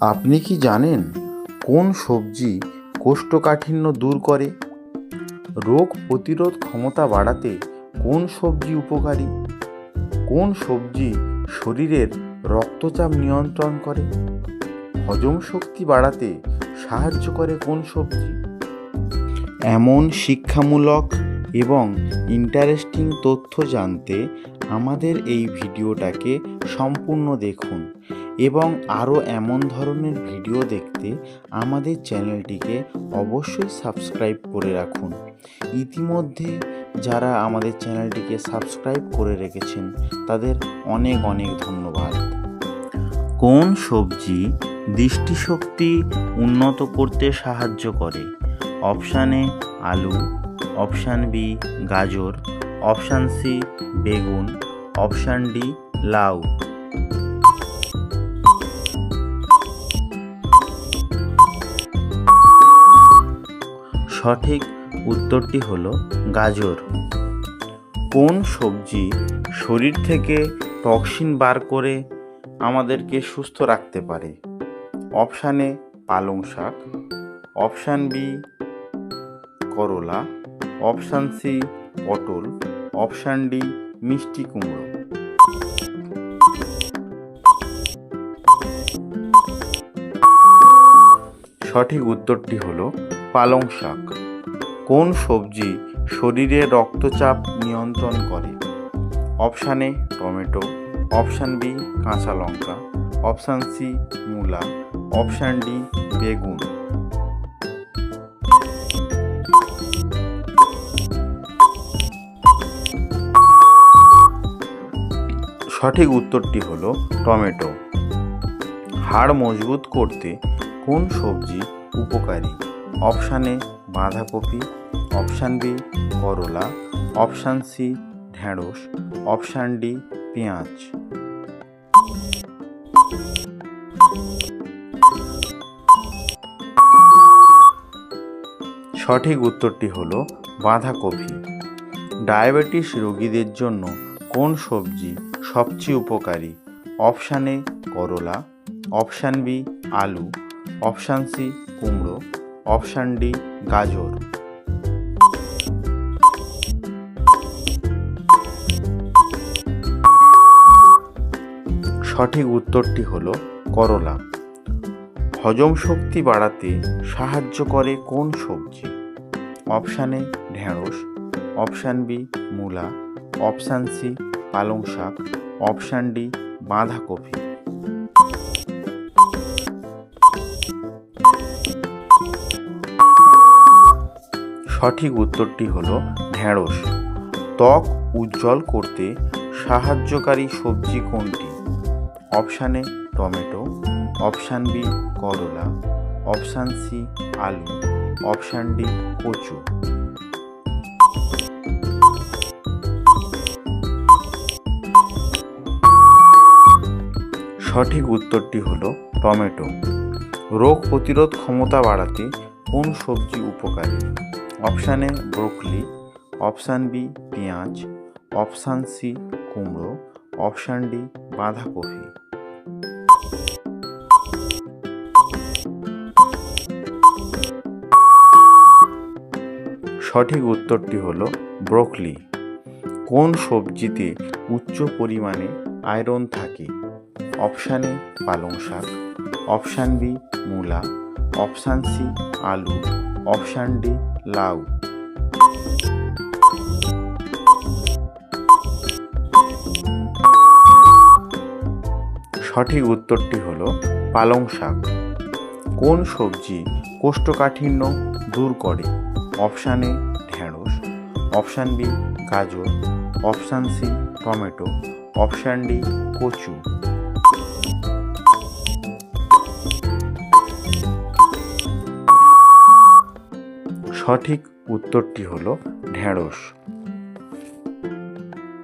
আপনি কি জানেন কোন সবজি কোষ্ঠকাঠিন্য দূর করে? রোগ প্রতিরোধ ক্ষমতা বাড়াতে কোন সবজি উপকারী? কোন সবজি শরীরের রক্তচাপ নিয়ন্ত্রণ করে? হজম শক্তি বাড়াতে সাহায্য করে কোন সবজি? এমন শিক্ষামূলক এবং ইন্টারেস্টিং তথ্য জানতে আমাদের এই ভিডিওটাকে সম্পূর্ণ দেখুন। এবং আরও এমন ধরনের ভিডিও দেখতে আমাদের চ্যানেলটিকে অবশ্যই সাবস্ক্রাইব করে রাখুন। ইতিমধ্যে যারা আমাদের চ্যানেলটিকে সাবস্ক্রাইব করে রেখেছেন, তাদের অনেক অনেক ধন্যবাদ। কোন সবজি দৃষ্টিশক্তি উন্নত করতে সাহায্য করে? অপশান এ আলু, অপশান বি গাজর, অপশান সি বেগুন, অপশান ডি লাউ। সঠিক উত্তরটি হলো গাজর। কোন সবজি শরীর থেকে টক্সিন বার করে আমাদেরকে সুস্থ রাখতে পারে? অপশান পালং শাক। অপশান বি, করলা। অপশান সি, পটল। অপশান ডি, মিষ্টি কুমড়ো। সঠিক উত্তরটি হলো পালং শাক। কোন সবজি শরীরে রক্তচাপ নিয়ন্ত্রণ করে? Option A tomato, option B কাঁচা লঙ্কা, অপশান সি মূলা, অপশান ডি বেগুন। সঠিক উত্তরটি হলো টমেটো। হাড় মজবুত করতে কোন সবজি উপকারী? অপশান এ বাঁধাকপি, অপশান বি করলা, অপশান সি ঢ্যাঁড়স অপশান ডি পেঁয়াজ। সঠিক উত্তরটি হলো বাঁধাকপি। ডায়াবেটিস রোগীদের জন্য কোন সবজি সবচেয়ে উপকারী? অপশান এ করলা, অপশান বি আলু, অপশান সি কুমড়ো অপশান ডি, গাজর। সঠিক উত্তরটি হল করলা। হজম শক্তি বাড়াতে সাহায্য করে কোন সবজি? অপশান এ ঢ্যাঁড়স অপশান বি, মূলা। অপশান সি, পালং শাক। অপশান ডি, বাঁধাকপি। সঠিক উত্তরটি হল ঢ্যাঁড়স ত্বক উজ্জ্বল করতে সাহায্যকারী সবজি কোনটি? Option A tomato, option B করলা, অপশান সি আলু, অপশান ডি কচু। সঠিক উত্তরটি হলো টমেটো। রোগ প্রতিরোধ ক্ষমতা বাড়াতে কোন সবজি উপকারী? Option A broccoli, option B পেঁয়াজ, অপশান সি কুমড়ো, অপশান ডি বাঁধাকপি। সঠিক উত্তরটি হলো ব্রোকলি। কোন সবজিতে উচ্চ পরিমাণে আয়রন থাকে? অপশান এ পালং শাক, অপশান বি মূলা অপশান সি, আলু। অপশান ডি, লাউ। সঠিক উত্তরটি হলো পালং শাক। কোন সবজি কোষ্ঠকাঠিন্য দূর করে? অপশান এ ঢ্যাঁড়স অপশান বি, গাজর। Option C, tomato. Option D, কচু। সঠিক উত্তরটি হলো ঢ্যাঁড়স